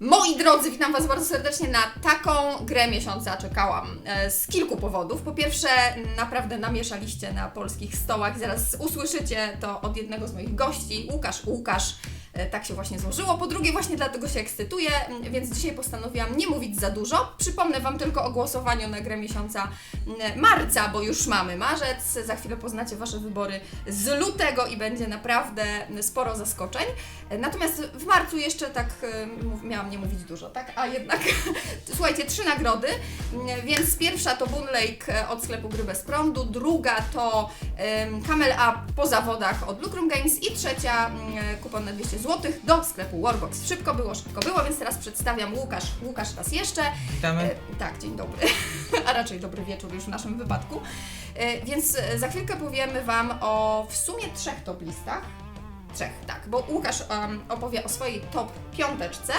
Moi drodzy, witam Was bardzo serdecznie na taką grę miesiąca. Czekałam e, z kilku powodów. Po pierwsze, naprawdę namieszaliście na polskich stołach zaraz usłyszycie to od jednego z moich gości, Łukasz Łukasz. E, Tak się właśnie złożyło. Po drugie, właśnie dlatego się ekscytuję, więc dzisiaj postanowiłam nie mówić za dużo. Przypomnę Wam tylko o głosowaniu na grę miesiąca marca, bo już mamy marzec. Za chwilę poznacie Wasze wybory z lutego i będzie naprawdę sporo zaskoczeń. E, Natomiast w marcu jeszcze tak e, miałam nie mówić dużo, tak? A jednak słuchajcie, trzy nagrody. Więc pierwsza to Boon Lake od sklepu Gry Bez Prądu, druga to Camel Up po zawodach od Lucrum Games i trzecia kupon na 200 zł do sklepu Warbox. Szybko było, szybko było, więc teraz przedstawiam Łukasz. Łukasz raz jeszcze. Witamy. E, tak, dzień dobry, a raczej dobry wieczór już w naszym wypadku. E, więc za chwilkę powiemy Wam o w sumie trzech top listach. Trzech, tak, bo Łukasz em, opowie o swojej top piąteczce.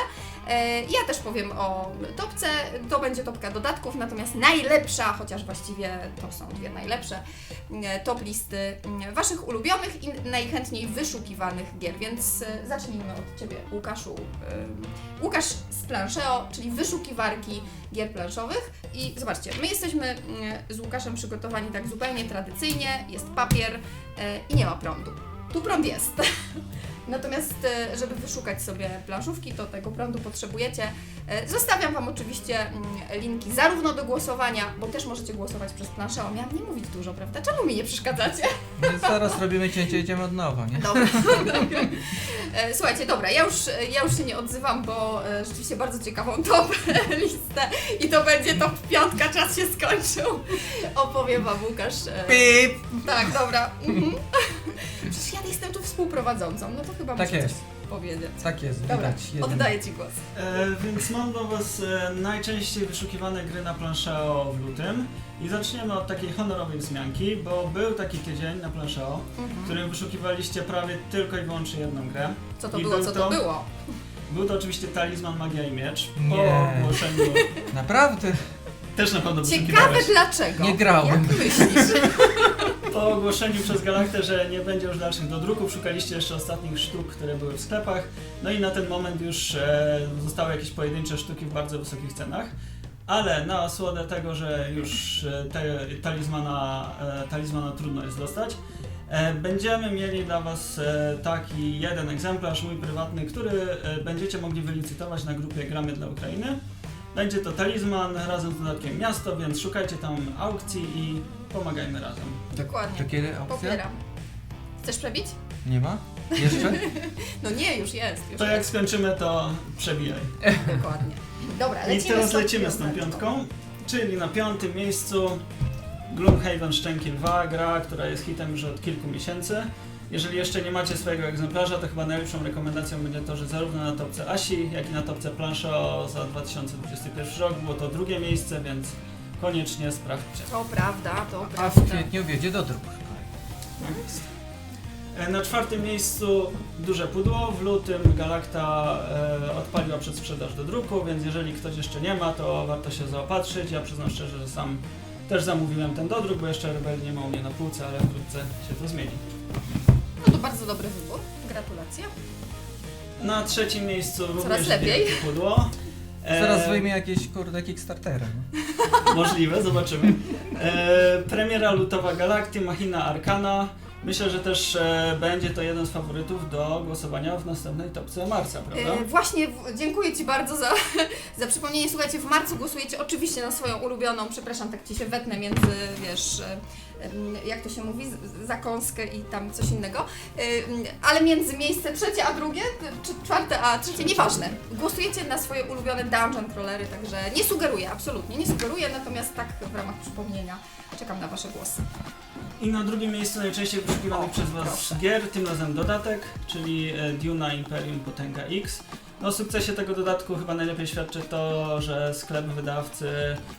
E, ja też powiem o topce. To będzie topka dodatków, natomiast najlepsza, chociaż właściwie to są dwie najlepsze e, top listy mm, Waszych ulubionych i najchętniej wyszukiwanych gier. Więc e, zacznijmy od Ciebie, Łukaszu. Łukasz z Plancheo, czyli wyszukiwarki gier planszowych. I zobaczcie, my jesteśmy mm, z Łukaszem przygotowani tak zupełnie tradycyjnie. Jest papier i nie ma prądu. Tu prąd jest. Natomiast, e, żeby wyszukać sobie planszówki, to tego prądu potrzebujecie. E, Zostawiam Wam oczywiście mm, linki zarówno do głosowania, bo też możecie głosować przez planszeo. Miałam nie mówić dużo, prawda? Czemu mi nie przeszkadzacie? Zaraz robimy cięcie, idziemy od nowa, nie? Dobra, dobra. E, Słuchajcie, dobra, ja już, ja już się nie odzywam, bo rzeczywiście bardzo ciekawą top listę i to będzie top piątka, czas się skończył. Opowiem Wam Łukasz. Pip! Tak, dobra. Mhm. Współprowadzącą, no to chyba Tak muszę jest. coś powiedzieć. Tak jest, Dobra, widać. jeden. oddaję Ci głos. E, więc mam dla Was e, najczęściej wyszukiwane gry na planszeo w lutym. I zaczniemy od takiej honorowej wzmianki, bo był taki tydzień na planszeo, w Mhm. którym wyszukiwaliście prawie tylko i wyłącznie jedną grę. Co to I było, był co to to- było? Był to oczywiście Talizman Magia i Miecz. Po Nie. ogłoszeniu Naprawdę? też na pewno Ciekawe wyszukiwałeś. dlaczego. Nie grałem. Jak myślisz? Po ogłoszeniu przez Galaktę, że nie będzie już dalszych dodruków, szukaliście jeszcze ostatnich sztuk, które były w sklepach. No i na ten moment już e, zostały jakieś pojedyncze sztuki w bardzo wysokich cenach. Ale na osłodę tego, że już e, te, talizmana, e, talizmana trudno jest dostać, e, będziemy mieli dla Was e, taki jeden egzemplarz, mój prywatny, który e, będziecie mogli wylicytować na grupie Gramy dla Ukrainy. Będzie to talizman razem z dodatkiem miasto, więc szukajcie tam aukcji i pomagajmy razem. Dokładnie. To kiedy aukcja? Popieram. Chcesz przebić? Nie ma? Jeszcze? No nie, już jest. Już To jak jest. skończymy, to przebijaj. Dokładnie. Dobra, I lecimy teraz z tą lecimy z tą piątką, czyli na piątym miejscu Gloomhaven Szczęki Lwa, gra, która jest hitem już od kilku miesięcy. Jeżeli jeszcze nie macie swojego egzemplarza, to chyba najlepszą rekomendacją będzie to, że zarówno na topce Asi, jak i na topce Plancho za 2021 rok było to drugie miejsce, więc koniecznie sprawdźcie. To prawda, to A w prawda. kwietniu wiedzie do dróg. E, Na czwartym miejscu duże pudło. W lutym Galakta e, odpaliła przedsprzedaż do druku, więc jeżeli ktoś jeszcze nie ma, to warto się zaopatrzyć. Ja przyznam szczerze, że sam też zamówiłem ten dodruk, bo jeszcze Rebel nie ma u mnie na półce, ale wkrótce się to zmieni. Bardzo dobry wybór. Gratulacje. Na trzecim miejscu również lepiej. wielkie pudło. E, Zaraz wyjmie jakieś kurde Kickstartera. no. Możliwe, zobaczymy. E, premiera lutowa Galakty, Machina Arcana. Myślę, że też e, będzie to jeden z faworytów do głosowania w następnej topce marca, prawda? E, właśnie, w- dziękuję Ci bardzo za, za przypomnienie. Słuchajcie, w marcu głosujecie oczywiście na swoją ulubioną, przepraszam, tak Ci się wetnę między, wiesz, e, jak to się mówi, zakąskę i tam coś innego, ale między miejsce trzecie a drugie, czy czwarte a trzecie, nieważne. Głosujecie na swoje ulubione dungeon crawlery, także nie sugeruję, absolutnie, nie sugeruję, natomiast tak w ramach przypomnienia czekam na Wasze głosy. I na drugim miejscu najczęściej wyszukiwany przez Was proszę. gier, tym razem dodatek, czyli e, Duna Imperium Potęga X. No o sukcesie tego dodatku chyba najlepiej świadczy to, że sklep wydawcy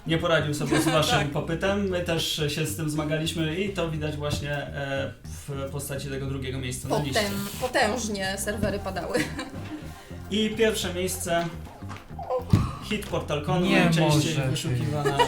nie poradził sobie z Waszym Tak. popytem. My też się z tym zmagaliśmy i to widać właśnie e, w postaci tego drugiego miejsca na liście. Potem, potężnie serwery padały. I pierwsze miejsce Hit Portal Con, Nie najczęściej może być. wyszukiwana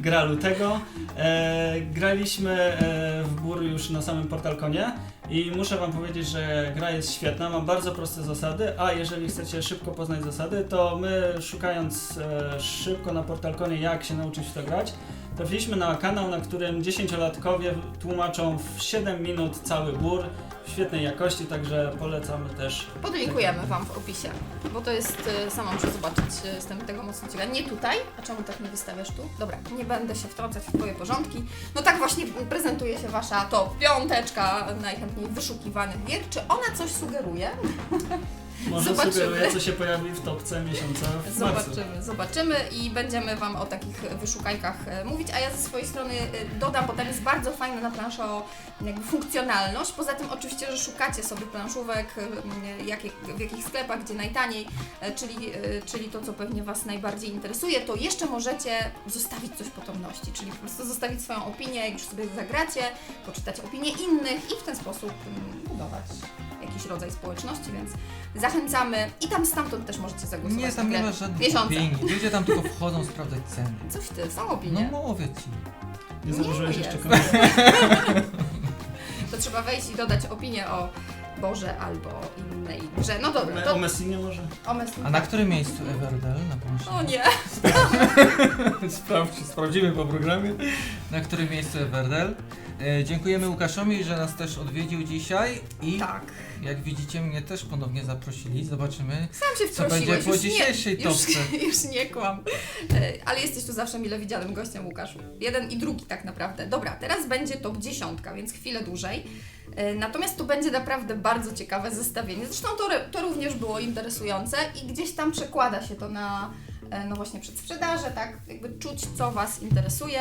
gra lutego. E, graliśmy e, w Bur już na samym Portalkonie i muszę wam powiedzieć, że gra jest świetna, ma bardzo proste zasady, a jeżeli chcecie szybko poznać zasady, to my szukając e, szybko na Portalkonie jak się nauczyć w to grać, trafiliśmy na kanał, na którym dziesięciolatkowie tłumaczą w 7 minut cały Bur świetnej jakości, także polecamy też. Podlinkujemy Wam w opisie, bo to jest, y, sama muszę zobaczyć, y, jestem tego mocno ciekawa. Nie tutaj, a czemu tak nie wystawiasz tu? Dobra, nie będę się wtrącać w Twoje porządki. No tak właśnie prezentuje się Wasza top piąteczka najchętniej wyszukiwanych gier. Czy ona coś sugeruje? Może Zobaczymy. sugeruję, co się pojawi w topce miesiąca w marcu. Zobaczymy, zobaczymy i będziemy Wam o takich wyszukankach e, mówić, a ja ze swojej strony e, dodam, bo tam jest bardzo fajna na planszo jakby funkcjonalność. Poza tym oczywiście, że szukacie sobie planszówek, jakie, w jakich sklepach, gdzie najtaniej, e, czyli, czyli to, co pewnie Was najbardziej interesuje, to jeszcze możecie zostawić coś potomności, czyli po prostu zostawić swoją opinię, jak już sobie zagracie, poczytać opinie innych i w ten sposób budować jakiś rodzaj społeczności, więc zachęcamy i tam stamtąd też możecie zagłosować Nie, tam nie ma żadnych Miesiące. opinii. Ludzie tam tylko wchodzą sprawdzać ceny. Coś ty, są No opinie. mówię ci. Nie założyłeś jeszcze komentarza. To trzeba wejść i dodać opinię o Boże albo innej grze. No dobra, to O Messinie może? o Messi. A na którym miejscu Everdell na pomyśle? O nie. Sprawdź, sprawdzimy po programie. Na którym miejscu Everdell? E, dziękujemy Łukaszowi, że nas też odwiedził dzisiaj i Tak. jak widzicie mnie też ponownie zaprosili. Zobaczymy. Sam się Co wprosiłeś. będzie po już dzisiejszej nie, już, topce? już nie kłam. E, Ale jesteś tu zawsze mile widzianym gościem, Łukaszu. Jeden i drugi tak naprawdę. Dobra, teraz będzie top dziesiątka, więc chwilę dłużej. E, Natomiast tu będzie naprawdę bardzo ciekawe zestawienie. Zresztą to, to również było interesujące i gdzieś tam przekłada się to na, e, no właśnie przedsprzedaże, tak? Jakby czuć, co Was interesuje.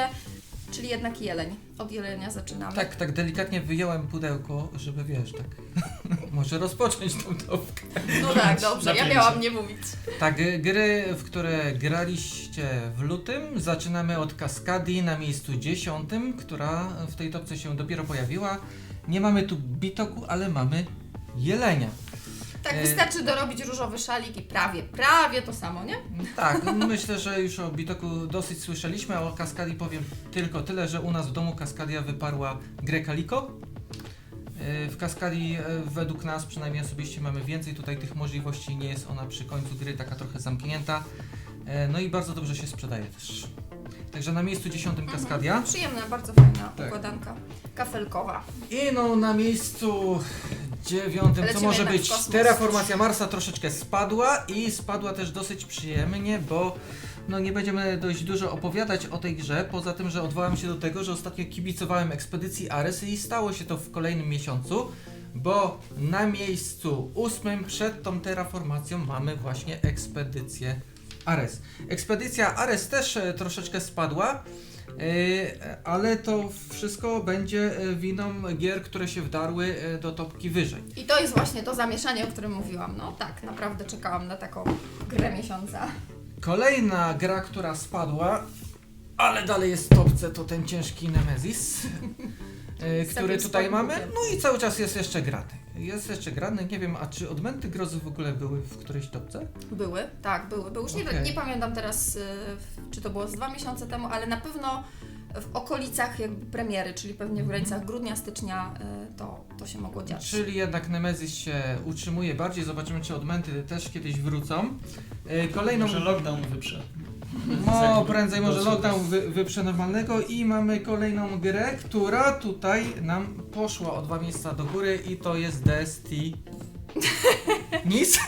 Czyli jednak jeleń. Od jelenia zaczynamy. Tak, tak delikatnie wyjąłem pudełko, żeby wiesz, tak. Może rozpocząć tą topkę. No tak, dobrze. Ja miałam nie mówić. Tak, gry, w które graliście w lutym. Zaczynamy od Kaskadi na miejscu dziesiątym, która w tej topce się dopiero pojawiła. Nie mamy tu bitoku, ale mamy jelenia. Tak, E, wystarczy dorobić różowy szalik i prawie, prawie to samo, nie? Tak, myślę, że już o bitoku dosyć słyszeliśmy, a o Kaskadi powiem tylko tyle, że u nas w domu Kaskadia wyparła grę Kaliko. Y, W Kaskadii y, według nas, przynajmniej osobiście, mamy więcej tutaj tych możliwości, nie jest ona przy końcu gry taka trochę zamknięta. Y, No i bardzo dobrze się sprzedaje też. Także na miejscu dziesiątym Kaskadia. Mhm. Przyjemna, bardzo fajna Tak. układanka kafelkowa. I no na miejscu dziewiątym, co Lecimy może jednak w być? kosmos. Terraformacja Marsa troszeczkę spadła i spadła też dosyć przyjemnie, bo no nie będziemy dość dużo opowiadać o tej grze, poza tym, że odwołam się do tego, że ostatnio kibicowałem ekspedycji Ares i stało się to w kolejnym miesiącu, bo na miejscu ósmym przed tą terraformacją mamy właśnie ekspedycję Ares. Ekspedycja Ares też e, troszeczkę spadła, e, ale to wszystko będzie e, winą gier, które się wdarły do topki wyżej. I to jest właśnie to zamieszanie, o którym mówiłam. No tak, naprawdę czekałam na taką grę miesiąca. Kolejna gra, która spadła, ale dalej jest w topce, to ten ciężki Nemesis, który tutaj mamy. No i cały czas jest jeszcze grany. Jest jeszcze grany, nie wiem, a czy odmęty grozy w ogóle były w którejś topce? Były, tak, były. były. Już nie, Okej. nie pamiętam teraz, y, czy to było z dwa miesiące temu, ale na pewno w okolicach jakby premiery, czyli pewnie w granicach grudnia, stycznia y, to, to się mogło dziać. Czyli jednak Nemesis się utrzymuje bardziej. Zobaczymy, czy odmęty też kiedyś wrócą. E, Kolejną. Może lockdown wyprze. No, prędzej może lockdown wy, wyprze normalnego i mamy kolejną grę, która tutaj nam poszła o dwa miejsca do góry i to jest Desti. Nic?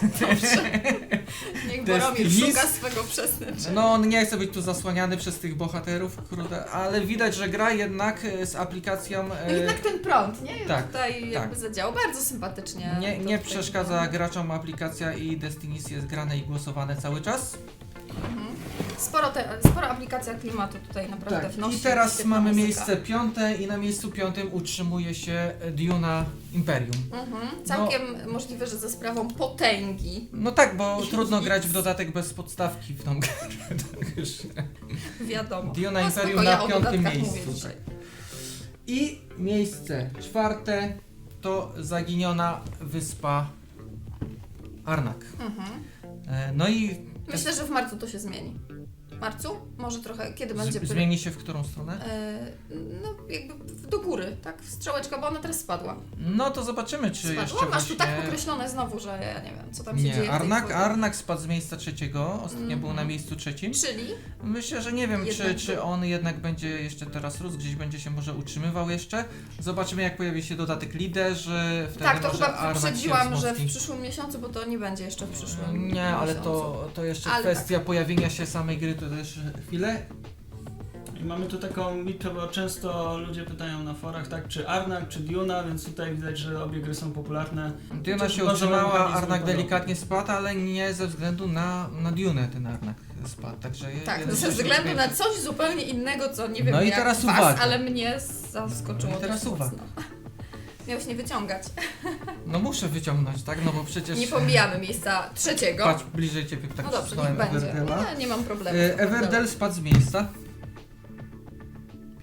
Niech jest Boromir szuka swego przeznaczenia. No, on nie chce być tu zasłaniany przez tych bohaterów, kurde, ale widać, że gra jednak e, z aplikacją. No e, jednak ten prąd, nie? tak, Tutaj jakby zadziałał bardzo sympatycznie. Nie, To nie tutaj przeszkadza graczom aplikacja i Destinis jest grane i głosowane cały czas. Mhm. Sporo, te, sporo aplikacja klimatu tutaj naprawdę Tak. wnosi. I teraz mamy muzyka. miejsce piąte i na miejscu piątym utrzymuje się Duna Imperium. Mhm. Całkiem możliwe, że ze sprawą potęgi. No tak, bo I- trudno grać w dodatek bez podstawki w tą grę. Także. Wiadomo. Duna No, Imperium na ja piątym miejscu. dzisiaj. I miejsce czwarte to zaginiona wyspa Arnak. Mhm. E, No i Myślę, że w marcu to się zmieni. Marcu? Może trochę, kiedy Z, będzie... pry- zmieni się w którą stronę? E, no jakby w- do góry, tak? Strzałeczka, bo ona teraz spadła. No to zobaczymy, czy Spadła? jeszcze Masz właśnie... tu tak określone znowu, że ja nie wiem, co tam się dzieje. Nie, w tej Arnak, Arnak spadł z miejsca trzeciego, ostatnio Mhm. był na miejscu trzecim. Czyli Myślę, że nie wiem, czy, Jednak czy on jednak będzie jeszcze teraz rósł, gdzieś będzie się może utrzymywał jeszcze. Zobaczymy, jak pojawi się dodatek liderzy, wtedy tak, to chyba Arnak że w przyszłym miesiącu, bo to nie będzie jeszcze w przyszłym Nie, ale to, to jeszcze Ale tak. kwestia pojawienia się samej gry, to też chwilę. I mamy tu taką mitkę, bo często ludzie pytają na forach, tak, czy Arnak, czy Duna, więc tutaj widać, że obie gry są popularne. Duna Chociaż się utrzymała, mechanizmy Arnak podobne. delikatnie spadł, ale nie ze względu na, na Dune ten Arnak spadł, także... Tak, jeden ze względu na coś zupełnie innego, co nie wiem No i jak teraz was, uwaga. ale mnie zaskoczyło No i teraz uwaga. mocno. Miałeś nie wyciągać. No muszę wyciągnąć, tak? No bo przecież... Nie pomijamy miejsca trzeciego. Patrz, bliżej ciebie tak no dobrze, niech będzie. Everdela. Nie, nie mam problemu. E, Everdell spadł z miejsca.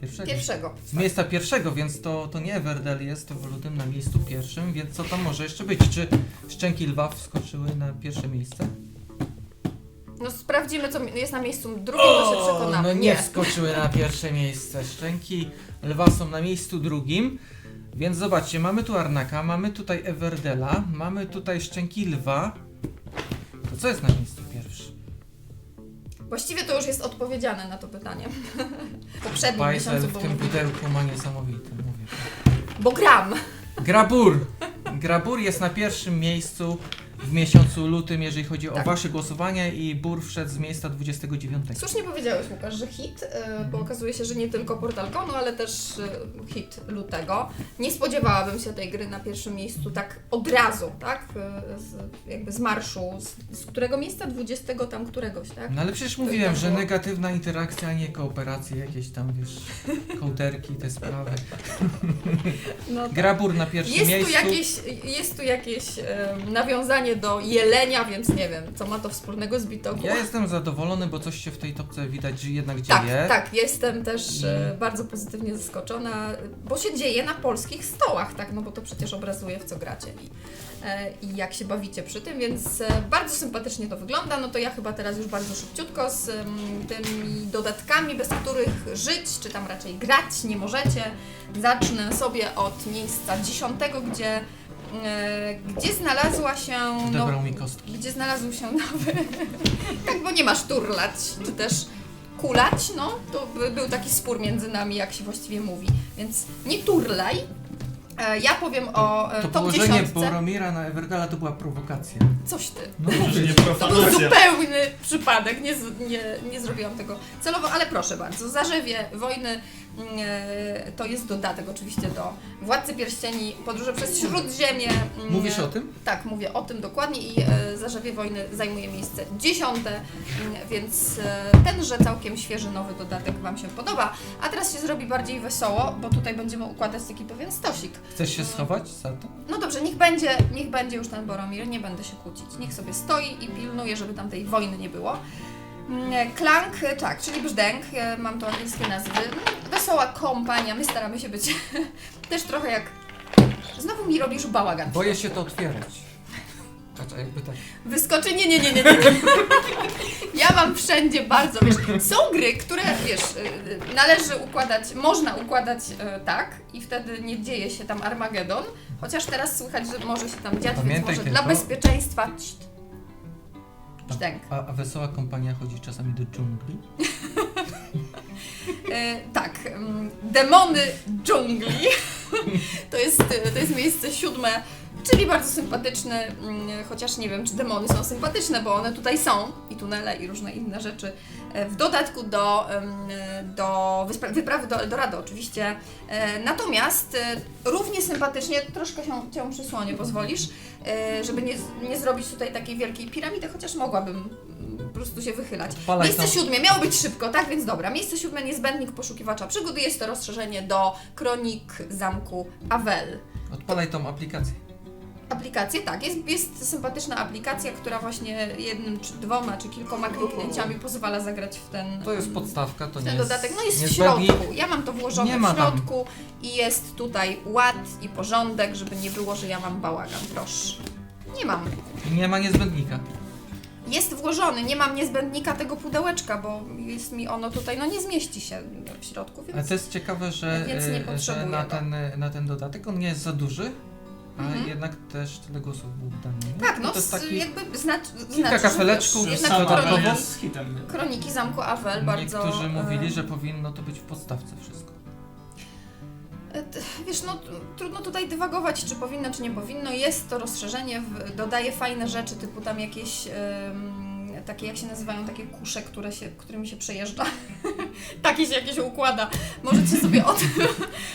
Pierwszego. Pierwszego. Z miejsca pierwszego, więc to, to nie Everdell jest w lutym na miejscu pierwszym, więc co tam może jeszcze być? Czy szczęki lwa wskoczyły na pierwsze miejsce? No sprawdzimy, co jest na miejscu drugim, to się przekonamy. no nie, wskoczyły na pierwsze miejsce. Szczęki lwa są na miejscu drugim. Więc zobaczcie, mamy tu Arnaka, mamy tutaj Everdela, mamy tutaj szczęki lwa. To co jest na miejscu pierwszym? Właściwie to już jest odpowiedziane na to pytanie. W poprzednim miesiącu w tym pudełku ma niesamowity, mówię. Bo gram. Grabur! Grabur jest na pierwszym miejscu w miesiącu lutym, jeżeli chodzi o Tak. wasze głosowania i Bur wszedł z miejsca 29. Słusznie powiedziałeś, Łukasz, że hit, e, bo okazuje się, że nie tylko Portal Konu, ale też e, hit lutego. Nie spodziewałabym się tej gry na pierwszym miejscu tak od razu, tak? Z, jakby z marszu. Z, z którego miejsca? 20 tam któregoś, tak? No ale przecież mówiłem, tak że negatywna interakcja, a nie kooperacje, jakieś tam, wiesz, kołderki, te sprawy. No tak. Grabur na pierwszym Jest tu miejscu. jakieś, jest tu jakieś nawiązanie do jelenia, więc nie wiem, co ma to wspólnego z Bitoku. Ja jestem zadowolony, bo coś się w tej topce widać, że jednak Tak, dzieje. tak, jestem też e, bardzo pozytywnie zaskoczona, bo się dzieje na polskich stołach, tak, no bo to przecież obrazuje w co gracie i, e, i jak się bawicie przy tym, więc e, bardzo sympatycznie to wygląda, no to ja chyba teraz już bardzo szybciutko z em, tymi dodatkami, bez których żyć, czy tam raczej grać nie możecie, zacznę sobie od miejsca dziesiątego, gdzie gdzie znalazła się no, Odebrał mi kostki. gdzie znalazł się nowy. tak, bo nie masz turlać, czy też kulać, no, to by, był taki spór między nami, jak się właściwie mówi. Więc nie turlaj. E, ja powiem o e, To top położenie 10. Boromira na Everdala to była prowokacja. Coś ty. No Że nie To był zupełny przypadek, nie, z- nie, nie zrobiłam tego celowo, ale proszę bardzo, Zarzewie Wojny mm, e, to jest dodatek oczywiście do Władcy Pierścieni, Podróże przez Śródziemie. mm, Mówisz o tym? Tak, mówię o tym dokładnie i e, Zarzewie Wojny zajmuje miejsce dziesiąte, mm, więc e, tenże całkiem świeży nowy dodatek Wam się podoba. A teraz się zrobi bardziej wesoło, bo tutaj będziemy układać taki pewien stosik. Chcesz się schować za to? No dobrze, niech będzie, niech będzie już ten Boromir, nie będę się kłócić. Niech sobie stoi i pilnuje, żeby tam tej wojny nie było. Mm, Klank, tak, czyli brzdęk, e, mam tu angielskie nazwy. No, Wesoła kompania, my staramy się być też trochę jak... Znowu mi robisz bałagan. Boję się to otwierać. Patrz, a jakby tak. Wyskoczy, nie, nie, nie, nie, nie. Ja mam wszędzie bardzo, wiesz, są gry, które, wiesz, y, należy układać, można układać y, tak i wtedy nie dzieje się tam Armagedon, chociaż teraz słychać, że może się tam dziać, Pamiętaj więc może tylko- dla bezpieczeństwa czt. A, a wesoła kompania chodzi czasami do dżungli? E, tak, mm, demony dżungli. to, jest, to jest miejsce siódme, czyli bardzo sympatyczne, mm, chociaż nie wiem, czy demony są sympatyczne, bo one tutaj są i tunele i różne inne rzeczy. E, W dodatku do, do wyprawy do Eldorado oczywiście. E, Natomiast e, równie sympatycznie, troszkę się Cię przysłonię, pozwolisz, żeby nie, nie zrobić tutaj takiej wielkiej piramidy, chociaż mogłabym po prostu się wychylać. Miejsce tam. siódme miało być szybko, tak więc dobra. Miejsce siódme niezbędnik poszukiwacza przygód jest to rozszerzenie do kronik zamku Avel. Odpalaj tą aplikację. Aplikację, tak, jest, jest sympatyczna aplikacja, która właśnie jednym, czy dwoma, czy kilkoma kliknięciami pozwala zagrać w ten, To jest podstawka, to w nie ten jest dodatek. No jest w środku. Ja mam to włożone Nie w ma tam. środku i jest tutaj ład i porządek, żeby nie było, że ja mam bałagan. Proszę. Nie mam. Nie ma niezbędnika. jest włożony. Nie mam niezbędnika tego pudełeczka, bo jest mi ono tutaj, no nie zmieści się w środku, Ale więc to jest ciekawe, że, Więc nie e, że potrzebuję na, go. ten, na ten dodatek on nie jest za duży, a Mhm. jednak też tyle głosów był dany. nie? tak, no to jest z- taki jakby znacz, Kilka znaczy, że kafeleczków, wiesz, Jednak Sama kroniki, jest hitem. kroniki Zamku Awel bardzo... Niektórzy e, mówili, że powinno to być w podstawce wszystko. E, t- Wiesz, no t- trudno tutaj dywagować, czy powinno, czy nie powinno. Jest to rozszerzenie, w, dodaje fajne rzeczy, typu tam jakieś em, takie, jak się nazywają, takie kusze, które się, którymi się przejeżdża. takie się jakieś układa. Możecie sobie o tym,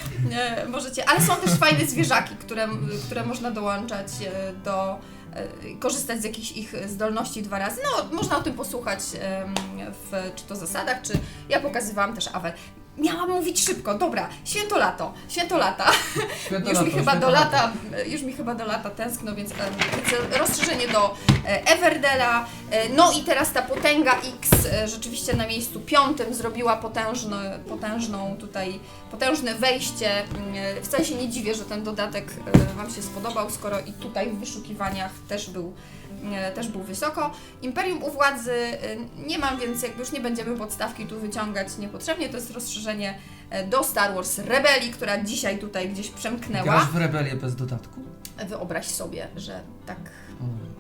możecie, ale są też fajne zwierzaki, które, które można dołączać e, do e, korzystać z jakichś ich zdolności dwa razy. No, można o tym posłuchać w czy to zasadach, czy ja pokazywałam też Awel. Miałam mówić szybko, dobra, święto lato, święto lata. Święto Już mi lato, chyba święto do lato. lata, już mi chyba do lata tęskno, więc, więc rozszerzenie do e, Everdela. E, No i teraz ta potęga X e, rzeczywiście na miejscu piątym zrobiła potężny, potężną tutaj, potężne wejście. Mm, Wcale się nie dziwię, że ten dodatek Wam się spodobał, skoro i tutaj w wyszukiwaniach też był też był wysoko. Imperium u władzy nie mam, więc jakby już nie będziemy podstawki tu wyciągać niepotrzebnie. To jest rozszerzenie e, do Star Wars Rebelii, która dzisiaj tutaj gdzieś przemknęła. Grasz w rebelię bez dodatku? Wyobraź sobie, że tak. O.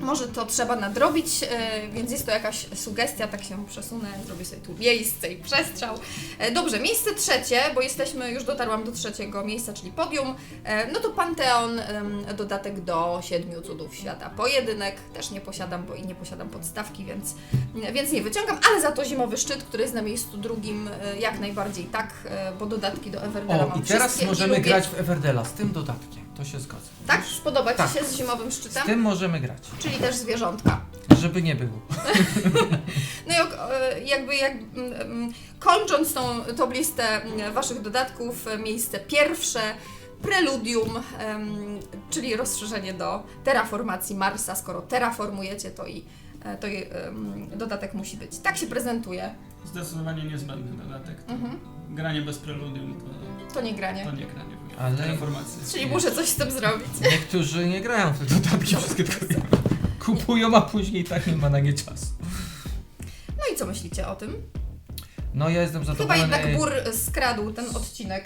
Może to trzeba nadrobić, e, więc jest to jakaś sugestia, tak się przesunę, zrobię sobie tu miejsce i przestrzał. E, Dobrze, miejsce trzecie, bo jesteśmy, już dotarłam do trzeciego miejsca, czyli podium. E, No to Panteon, dodatek do Siedmiu Cudów Świata. Pojedynek też nie posiadam, bo i nie posiadam podstawki, więc, więc nie wyciągam, ale za to Zimowy Szczyt, który jest na miejscu drugim, jak najbardziej tak, bo dodatki do Everdela O, mam i teraz wszystkie możemy lubię. grać w Everdela z tym dodatkiem. To się zgadza. Tak? Spodoba Ci Tak. się z Zimowym Z Szczytem? tym możemy grać. Czyli też zwierzątka. Żeby nie było. No i ok- e, jakby jak, mm, mm, kończąc tą top listę mm, Waszych dodatków, e, miejsce pierwsze, Preludium, em, czyli rozszerzenie do terraformacji Marsa. Skoro terraformujecie, to i, e, to i em, dodatek musi być. Tak się prezentuje. Zdecydowanie niezbędny dodatek. Mhm. Granie bez preludium to, To nie granie. to nie granie Ale-. Czyli muszę coś z tym zrobić. Niektórzy nie grają w te dodatki wszystkie tylko kupują, a później tak nie ma na nie czasu. No i co myślicie o tym? No ja jestem Chyba zadowolony. jednak Bur skradł ten odcinek.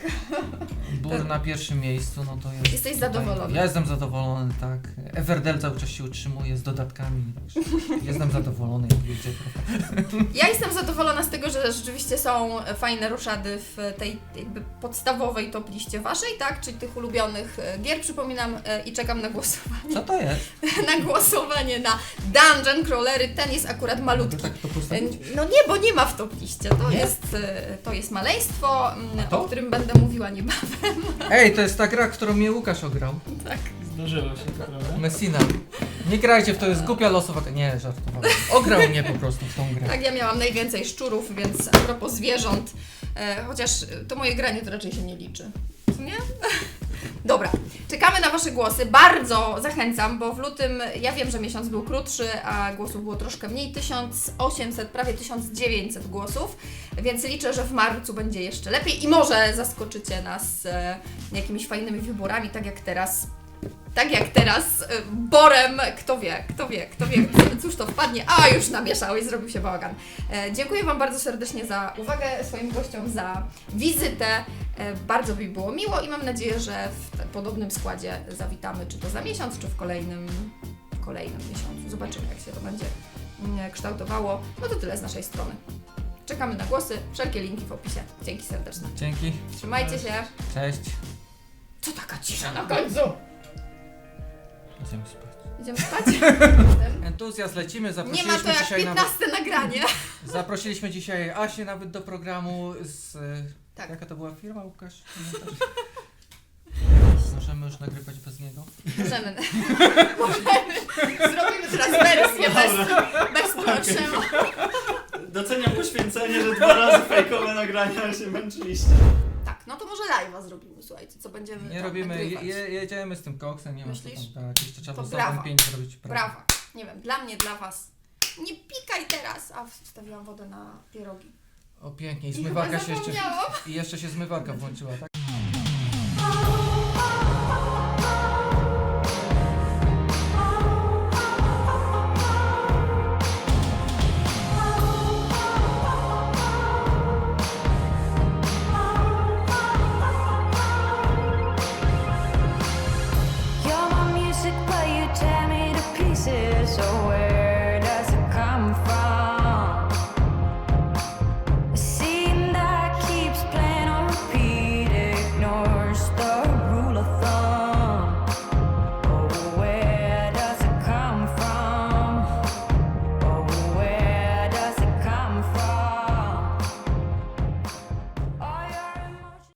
Bur na pierwszym miejscu, no to jest... Jesteś zadowolony. Ja jestem zadowolony, tak. Everdell cały czas się utrzymuje z dodatkami. Także jestem zadowolony, jak wiecie. Ja jestem zadowolona z tego, że rzeczywiście są fajne ruszady w tej jakby podstawowej top liście waszej, tak? Czyli tych ulubionych e, gier, przypominam e, i czekam na głosowanie. Co to jest? Na głosowanie na Dungeon Crawlery. Ten jest akurat malutki. tak to E, postawić? No nie, bo nie ma w top liście. To, Nie? Jest, e, to jest maleństwo, mm, to? o którym będę mówiła niebawem. Ej, to jest ta gra, którą mnie Łukasz ograł. Tak. Zdarzyło się to, prawda? Messina. Nie grajcie w to, jest głupia losowa... Nie, żartowałem. Ograł mnie po prostu w tą grę. Tak, ja miałam najwięcej szczurów, więc a propos zwierząt, e, chociaż to moje granie to raczej się nie liczy. Co Nie? Dobra, czekamy na Wasze głosy. Bardzo zachęcam, bo w lutym ja wiem, że miesiąc był krótszy, a głosów było troszkę mniej 1800, prawie 1900 głosów, więc liczę, że w marcu będzie jeszcze lepiej i może zaskoczycie nas e, jakimiś fajnymi wyborami, tak jak teraz tak jak teraz, y, borem, kto wie, kto wie, kto wie, cóż to wpadnie, a już namieszałeś, zrobił się bałagan. E, dziękuję Wam bardzo serdecznie za uwagę, swoim gościom za wizytę, e, bardzo mi było miło i mam nadzieję, że w podobnym składzie zawitamy, czy to za miesiąc, czy w kolejnym, w kolejnym miesiącu. Zobaczymy, jak się to będzie mm, kształtowało. No to tyle z naszej strony. Czekamy na głosy, wszelkie linki w opisie. Dzięki serdeczne. Dzięki. Trzymajcie się. Cześć. Co taka cisza na końcu? Idziemy spać. Idziemy spać? Entuzjazm lecimy, Nie zaprosiliśmy ma to jak dzisiaj 15 nagranie. Zaprosiliśmy dzisiaj Asię nawet do programu z... Tak. Jaka to była firma, Łukasz? Pamiętasz? Możemy już nagrywać bez niego? Możemy. Możemy. Zrobimy teraz wersję bez, bez proszemu. Doceniam poświęcenie, że dwa razy fejkowe nagrania, się męczyliście. To może live'a zrobimy, słuchajcie, co będziemy Nie tam robimy, je, nagrywać. je, jedziemy z tym koksem, nie ma co Myślisz? tam, tak, jeszcze trzeba To brawa. pięć zrobić. Brawa. Nie wiem, dla mnie, dla was. Nie pikaj teraz! A, wstawiłam wodę na pierogi. O pięknie, i I chyba zmywarka się jeszcze, zapomniałam. i jeszcze się zmywarka włączyła, tak?